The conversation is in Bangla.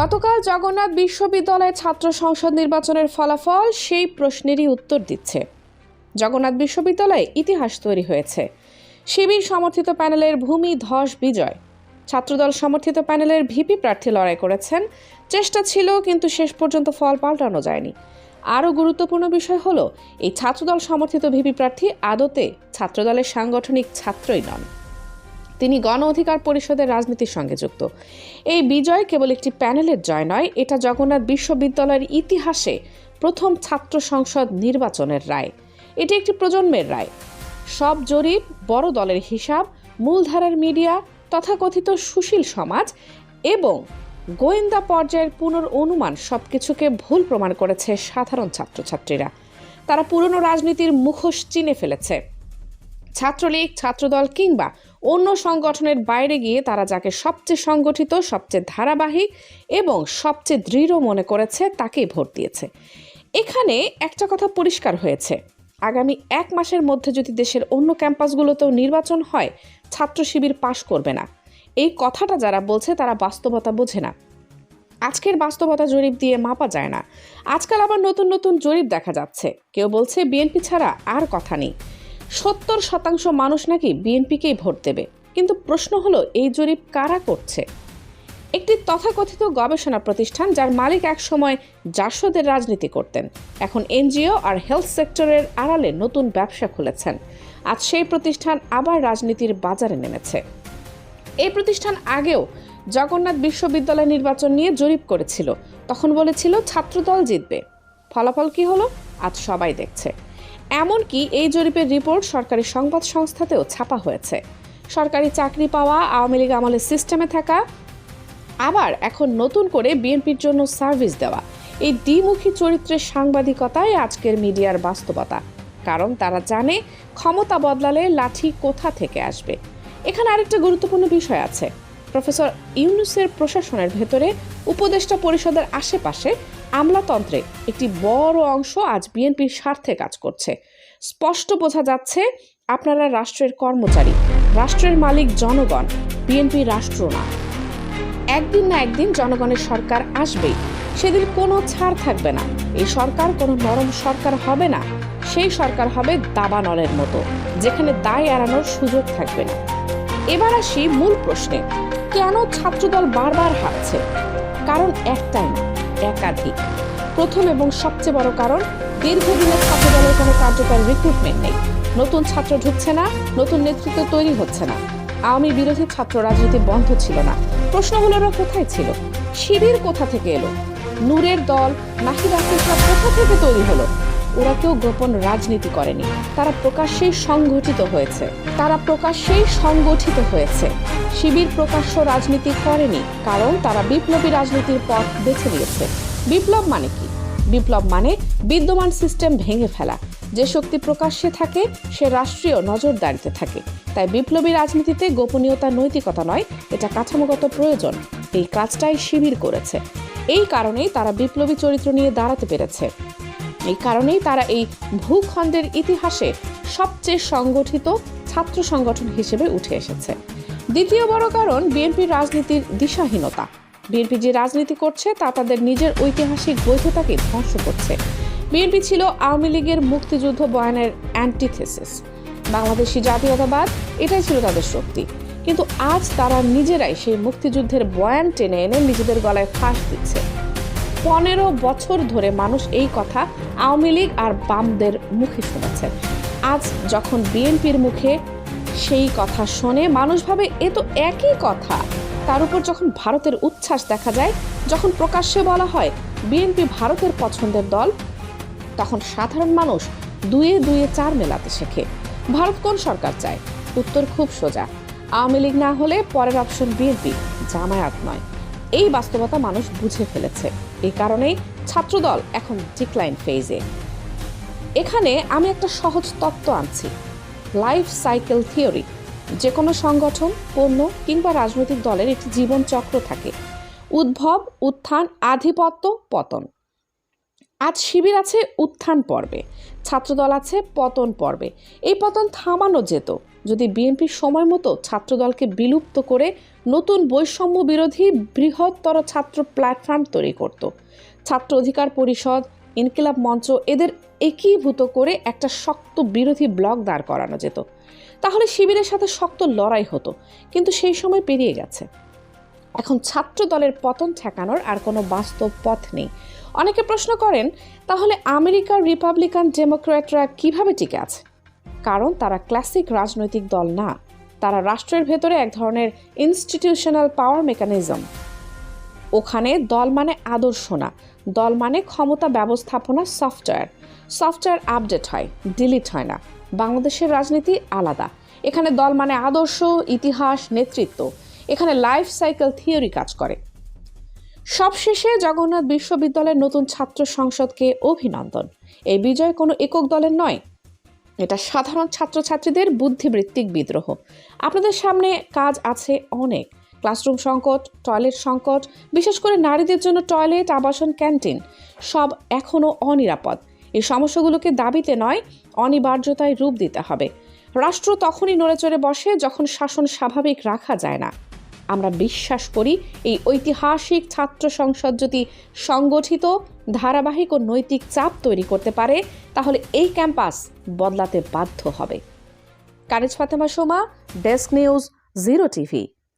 গতকাল জগন্নাথ বিশ্ববিদ্যালয়ে ছাত্র সংসদ নির্বাচনের ফলাফল সেই প্রশ্নেরই উত্তর দিচ্ছে। জগন্নাথ বিশ্ববিদ্যালয়ে ইতিহাস তৈরি হয়েছে। শিবির সমর্থিত প্যানেলের ভূমি ধস বিজয়। ছাত্রদল সমর্থিত প্যানেলের ভিপি প্রার্থী লড়াই করেছেন। চেষ্টা ছিল, কিন্তু শেষ পর্যন্ত ফল পাল্টানো যায়নি। আরও গুরুত্বপূর্ণ বিষয় হলো, এই ছাত্রদল সমর্থিত ভিপি প্রার্থী আদতে ছাত্রদলের সাংগঠনিক ছাত্রই নন। তিনি গণ অধিকার পরিষদের রাজনীতির সঙ্গে যুক্ত। এই বিজয় কেবল একটি প্যানেলের জয় নয়, এটা জগন্নাথ বিশ্ববিদ্যালয়ের ইতিহাসে প্রথম ছাত্র সংসদ নির্বাচনের রায়। এটি একটি প্রজন্মের রায়। সব জরিপ, বড় দলের হিসাব, মূলধারার মিডিয়া, তথাকথিত সুশীল সমাজ এবং গোয়েন্দা পর্যায়ের পুনর অনুমান সব কিছুকে ভুল প্রমাণ করেছে সাধারণ ছাত্রছাত্রীরা। তারা পুরনো রাজনীতির মুখোশ চিনে ফেলেছে। ছাত্রলীগ, ছাত্রদল কিংবা অন্য সংগঠনের বাইরে গিয়ে তারা যাকে সবচেয়ে সংগঠিত, সবচেয়ে ধারাবাহিক এবং সবচেয়ে দৃঢ় মনে করেছে, তাকেই ভোট দিয়েছে। এখানে একটা কথা পরিষ্কার হয়েছে। আগামী এক মাসের মধ্যে যদি দেশের অন্য ক্যাম্পাসগুলোতেও নির্বাচন হয়, ছাত্র শিবির পাশ করবে না। এই কথাটা যারা বলছে, তারা বাস্তবতা বোঝে না। আজকের বাস্তবতা জরিপ দিয়ে মাপা যায় না। আজকাল আবার নতুন নতুন জরিপ দেখা যাচ্ছে। কেউ বলছে, বিএনপি ছাড়া আর কথা নেই। সত্তর শতাংশ মানুষ নাকি বিএনপিকেই ভোট দেবে। কিন্তু প্রশ্ন হলো, এই জরিপ কারা করছে? একটি তথাকথিত গবেষণা প্রতিষ্ঠান যার মালিক একসময় জাসদের রাজনীতি করতেন, এখন এনজিও আর হেলথ সেক্টরের আড়ালে নতুন ব্যবসা খুলেছেন। আজ সেই প্রতিষ্ঠান আবার রাজনীতির বাজারে নেমেছে। এই প্রতিষ্ঠান আগেও জগন্নাথ বিশ্ববিদ্যালয় নির্বাচন নিয়ে জরিপ করেছিল, তখন বলেছিল ছাত্রদল জিতবে। ফলাফল কি হলো? আজ সবাই দেখছে। এমনকি এই জরিপের রিপোর্ট সরকারি সংবাদ সংস্থাতেও ছাপা হয়েছে। সরকারি চাকরি পাওয়া, আওয়ামী লীগ আমলের সিস্টেমে থাকা, আবার এখন নতুন করে বিএনপির জন্য সার্ভিস দেওয়া। এই দ্বিমুখী চরিত্রের সাংবাদিকতাই আজকের মিডিয়ার বাস্তবতা। কারণ তারা জানে ক্ষমতা বদলালে লাঠি কোথা থেকে আসবে। এখানে আরেকটা গুরুত্বপূর্ণ বিষয় আছে। প্রফেসর ইউনুসের প্রশাসনের ভেতরে উপদেষ্টা পরিষদের আশেপাশে আমলাতন্ত্রে একটি বড় অংশ আজ বিএনপির স্বার্থে কাজ করছে। স্পষ্ট বোঝা যাচ্ছে, আপনারা রাষ্ট্রের কর্মচারী, রাষ্ট্রের মালিক জনগণ, বিএনপি রাষ্ট্র না। একদিন না একদিন জনগণের সরকার আসবেই। সেদিন কোনো ছাড় থাকবে না। এই সরকার, কোনো নরম সরকার হবে না। সেই সরকার হবে দাবানলের মতো, যেখানে দায় এড়ানোর সুযোগ থাকবে না। এবার আসি মূল প্রশ্নে। কেন ছাত্রদল বারবার হারছে? কারণ একটাই একাধিক। প্রথম এবং সবচেয়ে বড় কারণ, দীর্ঘদিনের ছাত্রদলের কোনো কার্যকর রিক্রুটমেন্ট নেই। নতুন ছাত্র ঢুকছে না, নতুন নেতৃত্ব তৈরি হচ্ছে না। আওয়ামী বিরোধী ছাত্র রাজনীতি বন্ধ ছিল না। প্রশ্ন ওরা কোথায় ছিল? শিবির কোথা থেকে এলো? নূরের দল নাহিদ আফিস কোথা থেকে তৈরি হলো? ওরা কেউ গোপন রাজনীতি করেনি। তারা প্রকাশ্যেই সংগঠিত হয়েছে। তারা প্রকাশ্যেই সংগঠিত হয়েছে। শিবির প্রকাশ্য রাজনীতি করেনি, কারণ তারা বিপ্লবী রাজনীতির পথ বেছে নিয়েছে। বিপ্লব মানে কি? বিপ্লব মানে বিদ্যমান সিস্টেম ভেঙে ফেলা। যে শক্তি প্রকাশ্যে থাকে, সে রাষ্ট্রীয় নজরদারিতে থাকে। তাই বিপ্লবী রাজনীতিতে গোপনীয়তা নৈতিকতা নয়, এটা কাঠামোগত প্রয়োজন। এই কাজটাই শিবির করেছে। এই কারণেই তারা বিপ্লবী চরিত্র নিয়ে দাঁড়াতে পেরেছে। এই কারণেই তারা এই ভূখণ্ডের ইতিহাসে সবচেয়ে সংগঠিত ছাত্র সংগঠন হিসেবে উঠে এসেছে। দ্বিতীয় বড় কারণ বিএনপির রাজনীতির দিশাহীনতা। বিএনপি যে রাজনীতি করছে, তা তাদের নিজের ঐতিহাসিক বৈধতাকে ধ্বংস করছে। বিএনপি ছিল আওয়ামী লীগের মুক্তিযুদ্ধ বয়ানের অ্যান্টিথেসিস বাংলাদেশি জাতীয়তাবাদ, এটাই ছিল তাদের শক্তি। কিন্তু আজ তারা নিজেরাই সেই মুক্তিযুদ্ধের বয়ান টেনে এনে নিজেদের গলায় ফাঁস দিচ্ছে। পনেরো বছর ধরে মানুষ এই কথা আওয়ামী লীগ আর বামদের মুখে শুনেছে। আজ যখন বিএনপির মুখে সেই কথা শোনে, মানুষ ভাবে এ তো একই কথা। তার উপর যখন ভারতের উচ্ছ্বাস দেখা যায়, যখন প্রকাশ্যে বলা হয় বিএনপি ভারতের পছন্দের দল, তখন সাধারণ মানুষ দুয়ে দুয়ে চার মেলাতে শেখে। ভারত কোন সরকার চায়? উত্তর খুব সোজা। আওয়ামী লীগ না হলে পরের অপশন বিএনপি, জামায়াত নয়। এই বাস্তবতা মানুষ বুঝে ফেলেছে। এই কারণেই ছাত্রদল এখন ডিক্লাইন ফেজে এখানে আমি একটা সহজ তত্ত্ব আনছি। লাইফ সাইকেল থিওরি যে কোনো সংগঠন, পণ্য কিংবা রাজনৈতিক দলের একটি জীবন চক্র থাকে। উদ্ভব, উত্থান, আধিপত্য, পতন। আজ শিবির আছে উত্থান পর্বে। ছাত্রদল আছে পতন পর্বে। এই পতন থামানো যেত। যদি বিএনপি সময় মতো ছাত্রদলকে বিলুপ্ত করে নতুন বৈষম্য বিরোধী বৃহত্তর ছাত্র প্ল্যাটফর্ম তৈরি করত। ছাত্র অধিকার পরিষদ, ইনকিলাব মঞ্চ এদের একীভূত করে একটা শক্ত বিরোধী ব্লক দাঁড় করানো যেত। তাহলে শিবিরের সাথে শক্ত লড়াই হতো, কিন্তু সেই সময় পেরিয়ে গেছে। এখন ছাত্র দলের পতন ঠেকানোর আর কোনো বাস্তব পথ নেই। অনেকে প্রশ্ন করেন, তাহলে আমেরিকার রিপাবলিকান ডেমোক্র্যাটরা কীভাবে টিকে আছে? কারণ তারা ক্লাসিক রাজনৈতিক দল না। তারা রাষ্ট্রের ভেতরে এক ধরনের ইনস্টিটিউশনাল পাওয়ার মেকানিজম ওখানে দল মানে আদর্শ না। দল মানে ক্ষমতা ব্যবস্থাপনা সফটওয়্যার সফটওয়্যার আপডেট হয় ডিলিট হয় না। বাংলাদেশের রাজনীতি আলাদা। এখানে দল মানে আদর্শ, ইতিহাস, নেতৃত্ব। এখানে লাইফ সাইকেল থিওরি কাজ করে। সবশেষে জগন্নাথ বিশ্ববিদ্যালয়ের নতুন ছাত্র সংসদকে অভিনন্দন। এই বিজয় কোনো একক দলের নয় এটা সাধারণ ছাত্রছাত্রীদের বুদ্ধিবৃত্তিক বিদ্রোহ। আপনাদের সামনে কাজ আছে অনেক। ক্লাসরুম সংকট, টয়লেট সংকট, বিশেষ করে নারীদের জন্য টয়লেট, আবাসন, ক্যান্টিন, সব এখনও অনিরাপদ। এই সমস্যাগুলোকে দাবিতে নয়, অনিবার্যতায় রূপ দিতে হবে। রাষ্ট্র তখনই নড়েচড়ে বসে যখন শাসন স্বাভাবিক রাখা যায় না। আমরা বিশ্বাস করি এই ঐতিহাসিক ছাত্র সংসদ যদি সংগঠিত ধারাবাহিক ও নৈতিক চাপ তৈরি করতে পারে, তাহলে এই ক্যাম্পাস বদলাতে বাধ্য হবে। Kaniz Fatema Soma, desk news, zero TV.